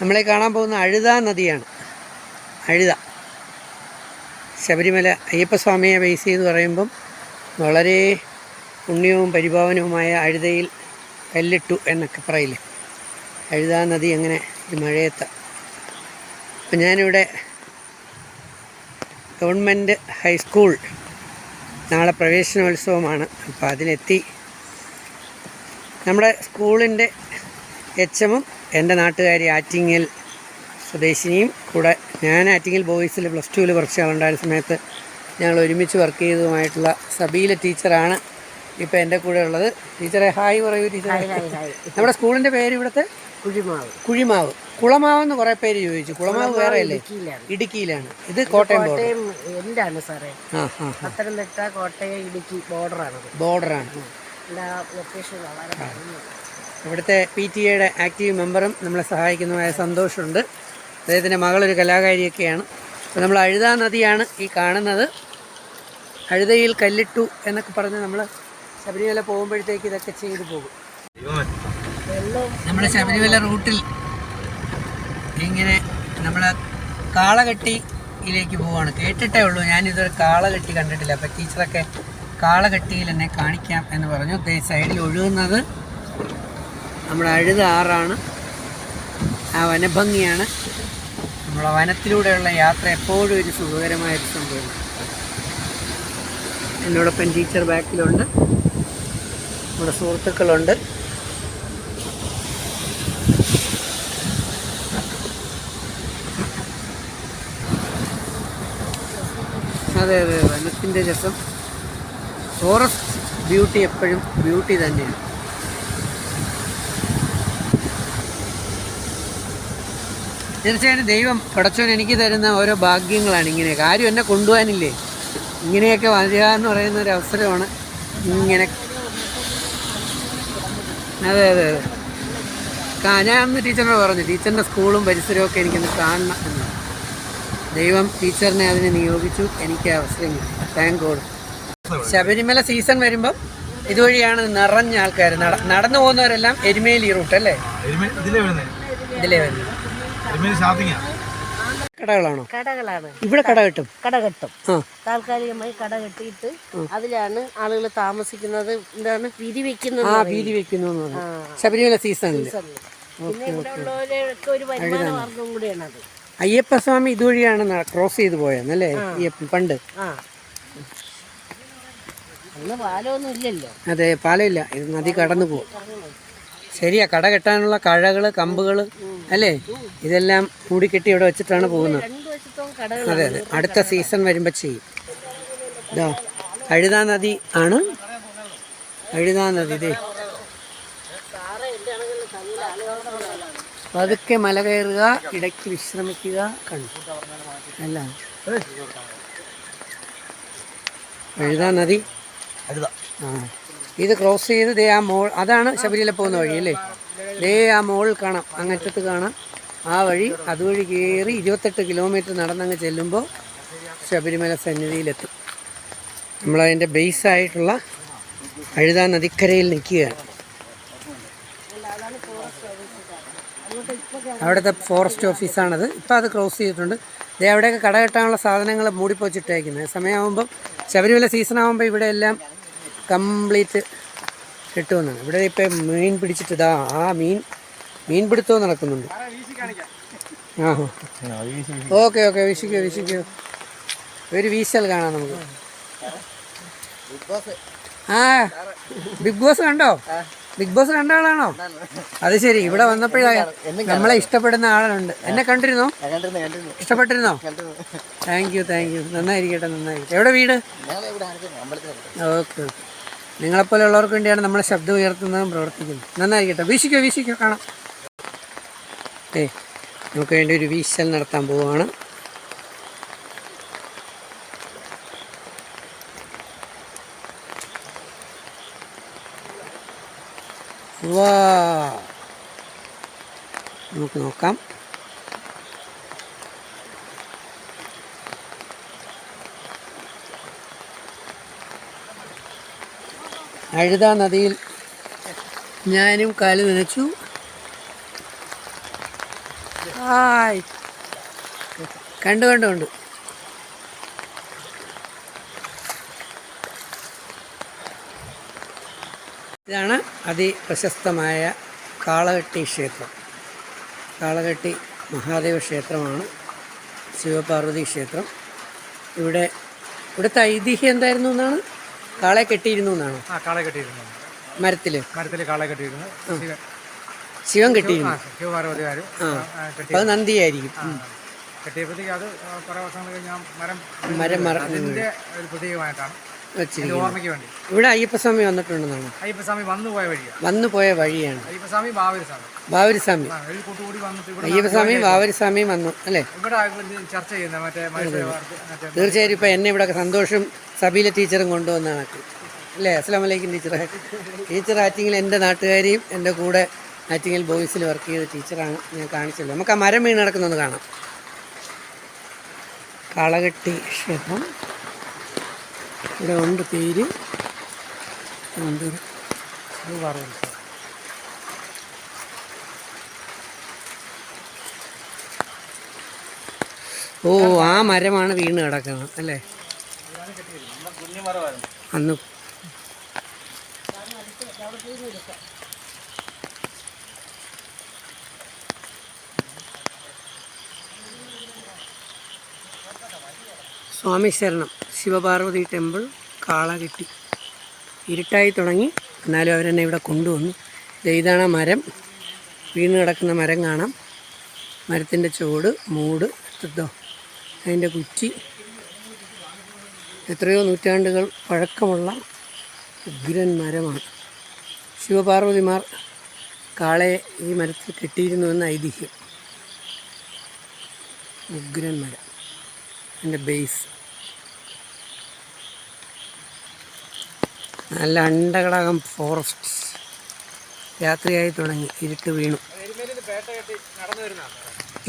നമ്മളെ കാണാൻ പോകുന്ന അഴുത നദിയാണ്. അഴുത. ശബരിമല അയ്യപ്പസ്വാമിയെ ബേസ് ചെയ്ത് പറയുമ്പം വളരെ പുണ്യവും പരിഭാവനവുമായ അഴുതയിൽ കല്ലിട്ടു എന്നൊക്കെ പറയില്ലേ? അഴുത നദി അങ്ങനെ ഈ മഴയത്ത്. അപ്പം ഞാനിവിടെ ഗവൺമെന്റ് ഹൈസ്കൂൾ നാളെ പ്രവേശനോത്സവമാണ്. അപ്പോൾ അതിനെത്തി നമ്മുടെ സ്കൂളിന്റെ എച്ച് എമ്മും എന്റെ നാട്ടുകാരി ആറ്റിങ്ങൽ സ്വദേശിനിയും കൂടെ ഞാൻ ആറ്റിങ്ങൽ ബോയ്സിൽ പ്ലസ് ടുവിൽ കുറച്ച് ആളുണ്ടായിരുന്ന സമയത്ത് ഞങ്ങൾ ഒരുമിച്ച് വർക്ക് ചെയ്തതുമായിട്ടുള്ള സബീല ടീച്ചറാണ് ഇപ്പോൾ എന്റെ കൂടെ ഉള്ളത്. ടീച്ചറെ ഹായ് പറയൂ ടീച്ചറെ. നമ്മുടെ സ്കൂളിന്റെ പേര് ഇവിടുത്തെ? കുഴിമാവ്. കുഴിമാവ്. കുളമാവ് എന്ന് കുറേ പേര് ചോദിച്ചു. കുളമാവ് വേറെ അല്ലേ ഇടുക്കിയിലാണ്. ഇത് കോട്ടയം കോട്ടയം എന്താണ് സാറേ? പത്തനംതിട്ട കോട്ടയം ഇടുക്കി ബോർഡറാണ് ബോർഡറാണ് ലൊക്കേഷൻ വളരെ. ഇവിടുത്തെ പി ടി എയുടെ ആക്റ്റീവ് മെമ്പറും നമ്മളെ സഹായിക്കുന്നതുമായ സന്തോഷമുണ്ട് അദ്ദേഹത്തിന്റെ മകളൊരു കലാകാരിയൊക്കെയാണ്. അപ്പോൾ നമ്മൾ അഴുതാ നദിയാണ് ഈ കാണുന്നത്. അഴുതയിൽ കല്ലിട്ടു എന്നൊക്കെ പറഞ്ഞ് നമ്മൾ ശബരിമല പോകുമ്പോഴത്തേക്ക് ഇതൊക്കെ ചെയ്തു പോകും. നമ്മുടെ ശബരിമല റൂട്ടിൽ ഇങ്ങനെ നമ്മൾ കാളകെട്ടിയിലേക്ക് പോവാണ്. കേട്ടിട്ടേ ഉള്ളൂ. ഞാനിതൊരു കാളകെട്ടി കണ്ടിട്ടില്ല. അപ്പോൾ ടീച്ചറൊക്കെ കാളകെട്ടിയിൽ എന്നെ കാണിക്കാം എന്ന് പറഞ്ഞു. സൈഡിൽ ഒഴുകുന്നത്. നമ്മുടെ അഴുത ആറാണ്. ആ വനഭംഗിയാണ്. നമ്മളെ വനത്തിലൂടെയുള്ള യാത്ര എപ്പോഴും ഒരു സുഖകരമായ ഒരു സംഭവമാണ്. എന്നോടൊപ്പം ടീച്ചർ ബാക്കിലുണ്ട്. നമ്മുടെ സുഹൃത്തുക്കളുണ്ട്. അതെ അതെ വനത്തിന്റെ രസം. ഫോറസ്റ്റ് ബ്യൂട്ടി എപ്പോഴും ബ്യൂട്ടി തന്നെയാണ്. തീർച്ചയായും ദൈവം പടച്ചോൻ എനിക്ക് തരുന്ന ഓരോ ഭാഗ്യങ്ങളാണ് ഇങ്ങനെയൊക്കെ ആരും എന്നെ കൊണ്ടുപോകാനില്ലേ? ഇങ്ങനെയൊക്കെ വരിക എന്ന് പറയുന്ന ഒരു അവസരമാണ് ഇങ്ങനെ. അതെ അതെ അതെ. അന്ന് ടീച്ചറിനോട് പറഞ്ഞു ടീച്ചറിന്റെ സ്കൂളും പരിസരവും ഒക്കെ എനിക്കൊന്ന് കാണണം എന്ന്. ദൈവം ടീച്ചറിനെ അതിനെ നിയോഗിച്ചു. എനിക്ക് അവസരം താങ്ക് ഗോഡ് ശബരിമല സീസൺ വരുമ്പം ഇതുവഴിയാണ് നിറഞ്ഞ ആൾക്കാർ നടന്നു പോകുന്നവരെല്ലാം എരുമേലി റൂട്ട് അല്ലേ? ഇതിലേ വരുന്നേ. ഇതിലേ വരുന്നത്. കടകളാണോ? കടകളാണ്. ഇവിടെ കട കെട്ടും? കട കെട്ടും. താൽക്കാലികമായി കട കെട്ടിയിട്ട് അതിലാണ് ആളുകൾ താമസിക്കുന്നത് എന്താണ് വിരി വെക്കുന്നത് ആ വീതി വെക്കുന്നു ശബരിമല സീസണിൽ പിന്നെ ഇവിടെ ഉള്ളവരൊക്കെ ഒരു വരുമാന മാർഗം കൂടിയാണ് അത് അയ്യപ്പസ്വാമി ഇതുവഴിയാണ് ന- ക്രോസ് ചെയ്ത് പോയെന്നല്ലേ അയ്യപ്പൻ പണ്ട്. ആ. അന്ന് പാലമൊന്നും ഇല്ലല്ലോ. അതെ പാലയില്ല ഇത് നദി കടന്നു പോകും. ശരിയാ കട കെട്ടാനുള്ള കഴകൾ കമ്പുകൾ അല്ലേ? ഇതെല്ലാം കൂടി കെട്ടി ഇവിടെ വെച്ചിട്ടാണ് പോകുന്നത്. അതെ അതെ. അടുത്ത സീസൺ വരുമ്പോൾ ചെയ്യും. ഇതാ അഴുതാ നദി ആണ്. അഴുതാ നദി ഇതേ. പതുക്കെ മല കയറുക ഇടയ്ക്ക് വിശ്രമിക്കുക കണ്ടു. അല്ല? അഴുതാ നദി. ആ. ഇത് ക്രോസ് ചെയ്ത് ദേ ആ മോൾ അതാണ് ശബരിമല പോകുന്ന വഴി അല്ലേ? ദേ ആ മോൾ കാണാം അങ്ങറ്റത്ത് കാണാം. ആ വഴി അതുവഴി കയറി ഇരുപത്തെട്ട് കിലോമീറ്റർ നടന്നങ്ങ് ചെല്ലുമ്പോൾ ശബരിമല സന്നിധിയിലെത്തും. നമ്മളതിന്റെ ബേസായിട്ടുള്ള അഴുതാ നദിക്കരയിൽ നിൽക്കുകയാണ്. അവിടുത്തെ ഫോറസ്റ്റ് ഓഫീസാണത് ഇപ്പോൾ അത് ക്രോസ് ചെയ്തിട്ടുണ്ട്. ദേ അവിടെയൊക്കെ കടകെട്ടാനുള്ള സാധനങ്ങൾ മൂടിപ്പോച്ചിട്ടേക്കുന്നത് സമയമാകുമ്പം ശബരിമല സീസൺ ആകുമ്പോൾ ഇവിടെ എല്ലാം കംപ്ലീറ്റ് കിട്ടുമെന്നാണ്. ഇവിടെ ഇപ്പം മീൻ പിടിച്ചിട്ട് ഇതാ ആ മീൻ മീൻ പിടുത്തവും നടക്കുന്നുണ്ട്. ആ ഓക്കെ ഓക്കെ വിഷിക്കോ വിഷിക്കോ ഒരു വീശൽ കാണാം നമുക്ക്. ആ ബിഗ് ബോസ് കണ്ടോ? ബിഗ് ബോസ് കണ്ട ആളാണോ? അത് ശരി ഇവിടെ വന്നപ്പോഴാ നമ്മളെ ഇഷ്ടപ്പെടുന്ന ആളുണ്ട്. എന്നെ കണ്ടിരുന്നോ? ഇഷ്ടപ്പെട്ടിരുന്നോ? താങ്ക് യു താങ്ക് യു നന്നായിരിക്കട്ടെ നന്നായിരിക്കട്ടെ. എവിടെ വീട്? Okay okay. നിങ്ങളെപ്പോലെ ഉള്ളവർക്ക് വേണ്ടിയാണ് നമ്മളെ ശബ്ദം ഉയർത്തുന്നതും പ്രവർത്തിക്കുന്നത്. നന്നായിരിക്കട്ടെ. വീശിക്കോ വീശിക്കോ കാണാം. ഏ നമുക്ക് വേണ്ടി ഒരു വീശൽ നടത്താൻ പോവുകയാണ് വാ. നമുക്ക് നോക്കാം. അഴുത നദിയിൽ ഞാനും കാൽ നനച്ചു. ഹായ്. കണ്ടു കണ്ടു ഇതാണ് അതിപ്രശസ്തമായ കാളകെട്ടി ക്ഷേത്രം. കാളകെട്ടി മഹാദേവ ക്ഷേത്രമാണ്. ശിവപാർവതി ക്ഷേത്രം. ഇവിടെ ഇവിടുത്തെ ഐതിഹ്യം എന്തായിരുന്നു എന്നാണ്? കാളെ കെട്ടിയിരുന്നു എന്നാണ്? ആ കാളെ കെട്ടിയിരുന്നു. മരത്തിൽ മരത്തിൽ കാളെ കെട്ടിയിരുന്നു. ശിവ ശിവൻ കെട്ടിയിരുന്നു? ആ ശിവപാർവതികാരും കെട്ടി അത് നന്ദിയായിരിക്കും. കെട്ടിയപ്പോഴത്തേക്ക് അത് കുറേ വർഷങ്ങൾ കഴിഞ്ഞ് ആ മരം മരം മറ ഒരു പ്രതീകമായിട്ടാണ്. ഓർമ്മയ്ക്ക് വേണ്ടി. ഇവിടെ അയ്യപ്പസ്വാമി വന്നിട്ടുണ്ടെന്നാണ്. അയ്യപ്പസ്വാമി വന്നു പോയ വഴിയാണ് വന്നു പോയ വഴിയാണ്. അയ്യപ്പസ്വാമി ബാവരി സ്വാമി ബാവരിസ്വാമി കൂട്ടുകൂടി വന്നിട്ട് ഇവിടെ അയ്യപ്പസ്വാമിയും ബാവരിസ്വാമിയും വന്നു അല്ലേ? ഇവിടെ ചർച്ച ചെയ്യുന്ന മറ്റേ തീർച്ചയായും ഇപ്പം എന്നെ ഇവിടെ സന്തോഷം സബീല ടീച്ചറും കൊണ്ടുവന്നാണ് അല്ലേ? അസ്ലാം വലൈക്കും ടീച്ചറെ. ടീച്ചർ ആറ്റിങ്ങിൽ എന്റെ നാട്ടുകാരിയും എന്റെ കൂടെ ആറ്റിങ്ങിൽ ബോയ്സിൽ വർക്ക് ചെയ്ത ടീച്ചറാണ് ഞാൻ കാണിച്ചല്ലോ നമുക്ക് ആ മരം വീണ് നടക്കുന്നൊന്ന് കാണാം. കളകെട്ടി ക്ഷേത്രം. ഇവിടെ ഉണ്ട് പേര് ഉണ്ട്. ഓ ആ മരമാണ് വീണ് കിടക്കുന്നത് അല്ലേ? അന്ന് സ്വാമി ശരണം. ശിവപാർവതി ടെമ്പിൾ കാള കെട്ടി. ഇരുട്ടായി തുടങ്ങി. എന്നാലും അവരെന്നെ ഇവിടെ കൊണ്ടുവന്നു. ഇതാണ് മരം. വീണ് കിടക്കുന്ന മരം കാണാം. മരത്തിന്റെ ചുവട് മൂട് എത്തോ അതിന്റെ കുറ്റി. എത്രയോ നൂറ്റാണ്ടുകൾ പഴക്കമുള്ള ഉഗ്രൻ മരമാണ്. ശിവപാർവതിമാർ കാളയെ ഈ മരത്തിൽ കെട്ടിയിരുന്നുവെന്ന് ഐതിഹ്യം. ഉഗ്രൻ മരം. അതിന്റെ ബേസ് നല്ല അണ്ടകളകം ഫോറസ്റ്റ് രാത്രിയായി തുടങ്ങി ഇരുട്ട് വീണു.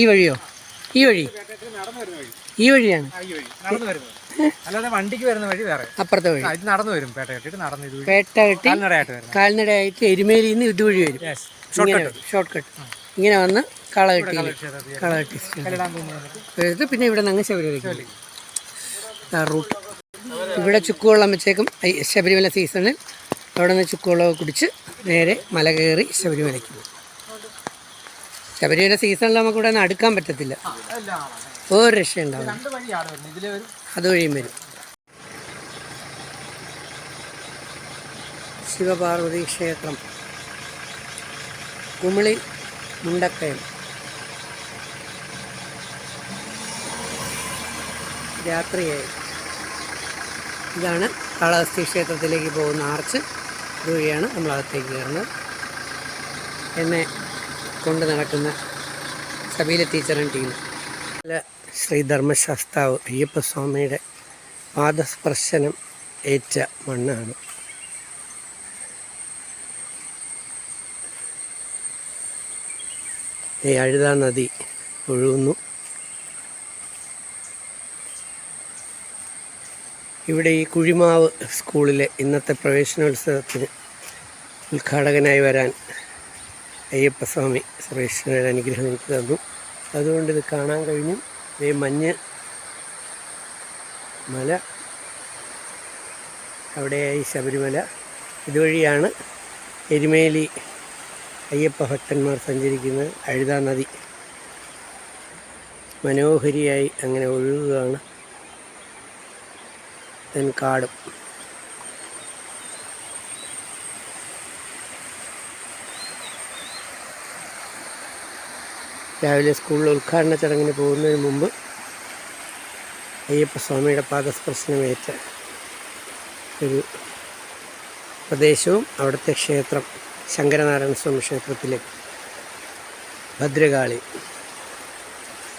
ഈ വഴിയോ? ഈ വഴി? ഈ വഴിയാണ്. അല്ലാതെ വണ്ടിക്ക് വരുന്ന വഴി വേറെ. അപ്പുറത്തെ വഴി. ഇത് നടന്നു വരും പേട്ട കെട്ടിട്ട് നടന്നു പേട്ട കെട്ടി കാൽനടയായിട്ട് എരുമേലിയിൽ നിന്ന് ഇതുവഴി വരും. ഷോർട്ട് കട്ട് ഇങ്ങനെ വന്ന് കള കെട്ടി കള കെട്ടി. പോകുന്നു പിന്നെ ഇവിടെ നിന്ന് അങ്ങ് ശബരിമലയ്ക്ക് റൂട്ട്. ഇവിടെ ചുക്കുവെള്ളം വെച്ചേക്കും. ശബരിമല സീസണിൽ അവിടെ നിന്ന് ചുക്കുവെള്ളമൊക്കെ കുടിച്ച് നേരെ മല കയറി ശബരിമലയ്ക്ക് പോകും. ശബരിമല സീസണിൽ നമുക്ക് ഇവിടെ നിന്ന് അടുക്കാൻ പറ്റത്തില്ല. ഒരു രക്ഷയുണ്ടാവും ഉണ്ടാവും അതുവഴിയും വരും. ശിവപാർവതി ക്ഷേത്രം. കുമിളി മുണ്ടക്കയം. രാത്രിയായി. ഇതാണ് കാളഹസ്തി ക്ഷേത്രത്തിലേക്ക് പോകുന്ന ആർച്ച്. ഇതുവഴിയാണ് നമ്മൾ അകത്തേക്ക് കയറുന്നത്. എന്നെ കൊണ്ട് നടക്കുന്ന സബീല ടീച്ചറും ടീം ശ്രീ ധർമ്മശാസ്താവ് അയ്യപ്പസ്വാമിയുടെ പാദസ്പർശനം ഏറ്റ മണ്ണാണ്. ഈ അഴുതാ നദി ഒഴുകുന്നു. ഇവിടെ ഈ കുഴിമാവ് സ്കൂളിലെ ഇന്നത്തെ പ്രവേശനോത്സവത്തിന് ഉദ്ഘാടകനായി വരാൻ അയ്യപ്പസ്വാമി സർവേശ്വരയുടെ അനുഗ്രഹം എനിക്ക് തന്നു. അതുകൊണ്ട് ഇത് കാണാൻ കഴിഞ്ഞു. ഈ മഞ്ഞ് മല അവിടെയായി ശബരിമല. ഇതുവഴിയാണ് എരുമേലി അയ്യപ്പ ഭക്തന്മാർ സഞ്ചരിക്കുന്നത്. അഴുതാ നദി മനോഹരിയായി അങ്ങനെ ഒഴുകുകയാണ്. Then കാടും. രാവിലെ സ്കൂളിൽ ഉദ്ഘാടന ചടങ്ങിന് പോകുന്നതിന് മുമ്പ് അയ്യപ്പസ്വാമിയുടെ പാദസ്പർശനമേറ്റ ഒരു പ്രദേശവും അവിടുത്തെ ക്ഷേത്രം ശങ്കരനാരായണ സ്വാമി ക്ഷേത്രത്തിലെ ഭദ്രകാളി.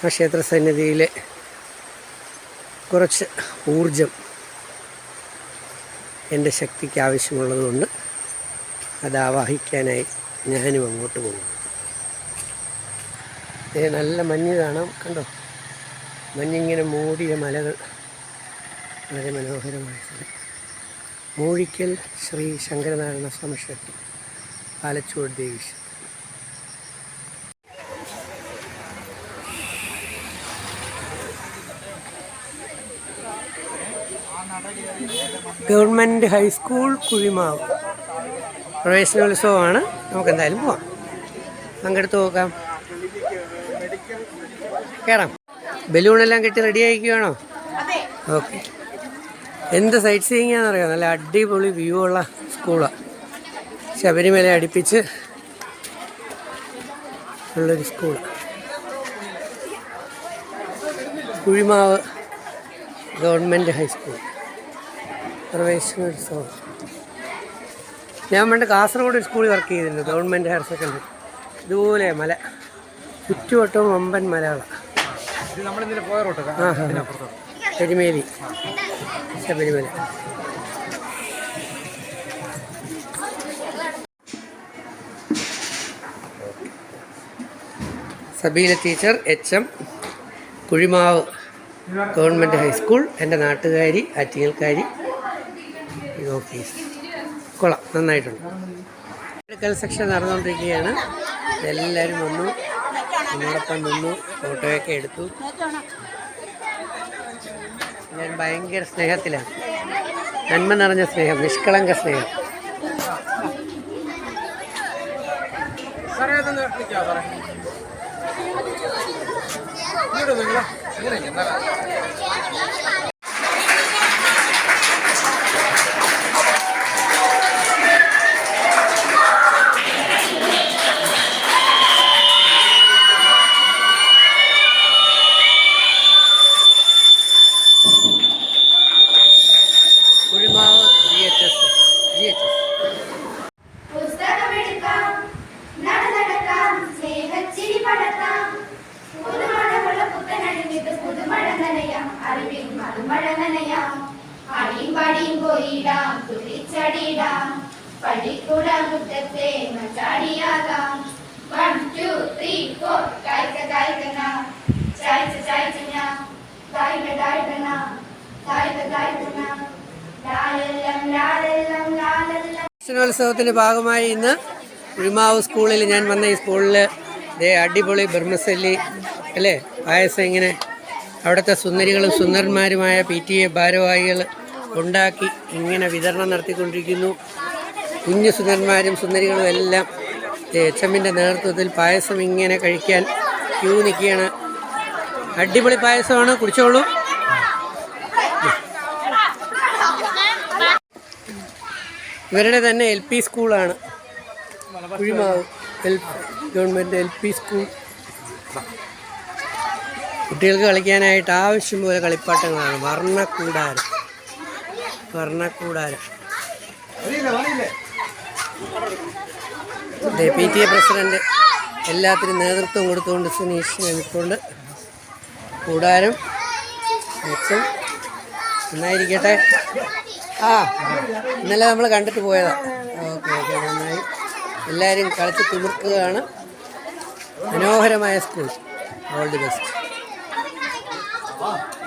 ആ ക്ഷേത്ര സന്നിധിയിലെ കുറച്ച് ഊർജം എന്റെ ശക്തിക്ക് ആവശ്യമുള്ളതുകൊണ്ട് അത് ആവാഹിക്കാനായി ഞാനും അങ്ങോട്ട് പോകും ഏ നല്ല മഞ്ഞ് കാണാം. കണ്ടോ? മഞ്ഞിങ്ങനെ മൂടിയ മലകൾ വളരെ മനോഹരമായ സ്ഥലം. മൂഴിക്കൽ ശ്രീ ശങ്കരനാരായണ സ്വാമി ക്ഷേത്രം Palachuvadu Devi government high school Kuzhimavu. പ്രവേശനോത്സവമാണ്. നമുക്ക് എന്തായാലും പോവാം. പങ്കെടുത്ത് നോക്കാം. കയറാം ബലൂണെല്ലാം കെട്ടി റെഡി ആയിക്കുകയാണോ ഓക്കെ. എന്ത് സൈറ്റ് സീയിങ് ആണെന്നറിയോ? നല്ല അടിപൊളി വ്യൂ ഉള്ള സ്കൂളാണ് ശബരിമല അടുപ്പിച്ച് ഉള്ളൊരു സ്കൂൾ കുഴിമാവ് ഗവൺമെന്റ് ഹൈസ്കൂൾ. പ്രവേശനോത്സവം. ഞാൻ പണ്ട് കാസർഗോഡ് സ്കൂളിൽ വർക്ക് ചെയ്തിരുന്നു ഗവൺമെന്റ് ഹയർ സെക്കൻഡറി. ഇതുപോലെ മല ചുറ്റുവട്ടവും വമ്പൻ മലകളാണ് Erumeli. Sabarimala Sabeela teacher H M Kuzhimavu government high school എന്റെ നാട്ടുകാരി ആറ്റിങ്ങൽക്കാരി ഓഫീസ്. കൊള്ളാം നന്നായിട്ടുണ്ട്. മെഡിക്കൽ സെക്ഷൻ നടന്നുകൊണ്ടിരിക്കുകയാണ്. എല്ലാവരും വന്നു. എന്നോടൊപ്പം നിന്നു ഫോട്ടോയൊക്കെ എടുത്തു. ഞാൻ ഭയങ്കര സ്നേഹത്തിലാണ്. നന്മ നിറഞ്ഞ സ്നേഹം നിഷ്കളങ്ക സ്നേഹം. സാറേ നനയാം അടിയും പോയിടാം തുള്ളിച്ചടിയിടാം പള്ളിക്കൂട മുറ്റത്തെ മച്ചാടിയാകാം വൺ ടു ത്രീ ഫോർ കായ്ക്ക കായ്ക്കന ചായ്ച്ച ചായ്ച്ചന കായ്ക കായ്ക്കന കായ്ക കായ്ക്കന ലാലെല്ലാം ലാലെല്ലാം ലാലെല്ലാം. പ്രവേശനോത്സവത്തിന്റെ ഭാഗമായി ഇന്ന് ഉഴിമാവ് സ്കൂളിൽ ഞാൻ വന്ന ഈ സ്കൂളിൽ അടിപൊളി ബ്രഹ്മസല്ലി അല്ലേ? പായസം ഇങ്ങനെ അവിടുത്തെ സുന്ദരികളും സുന്ദരന്മാരുമായ പി ടി എ ഭാരവാഹികൾ ഉണ്ടാക്കി ഇങ്ങനെ വിതരണം നടത്തിക്കൊണ്ടിരിക്കുന്നു. കുഞ്ഞു സുന്ദരന്മാരും സുന്ദരികളും എല്ലാം എച്ച് എമ്മിന്റെ നേതൃത്വത്തിൽ പായസം ഇങ്ങനെ കഴിക്കാൻ ക്യൂ നിൽക്കുകയാണ്. അടിപൊളി പായസമാണ് കുടിച്ചോളൂ. ഇവരുടെ തന്നെ എൽ പി സ്കൂളാണ്. Kuzhimavu L government L P school. കുട്ടികൾക്ക് കളിക്കാനായിട്ട് ആവശ്യം പോലെ കളിപ്പാട്ടങ്ങളാണ്. വർണക്കൂടാരം. വർണക്കൂടാരം. പി ടി എ പ്രസിഡന്റ് എല്ലാത്തിനും നേതൃത്വം കൊടുത്തുകൊണ്ട് സുനീഷ് നിൽക്കൊണ്ട് കൂടാരം മെച്ചം നന്നായിരിക്കട്ടെ. ആ ഇന്നലെ നമ്മൾ കണ്ടിട്ട് പോയതാണ് ഓക്കെ ഓക്കെ നന്നായി. എല്ലാവരും കളിച്ച് തിമിർക്കുകയാണ് മനോഹരമായ സ്കൂൾ. All the best. 啊。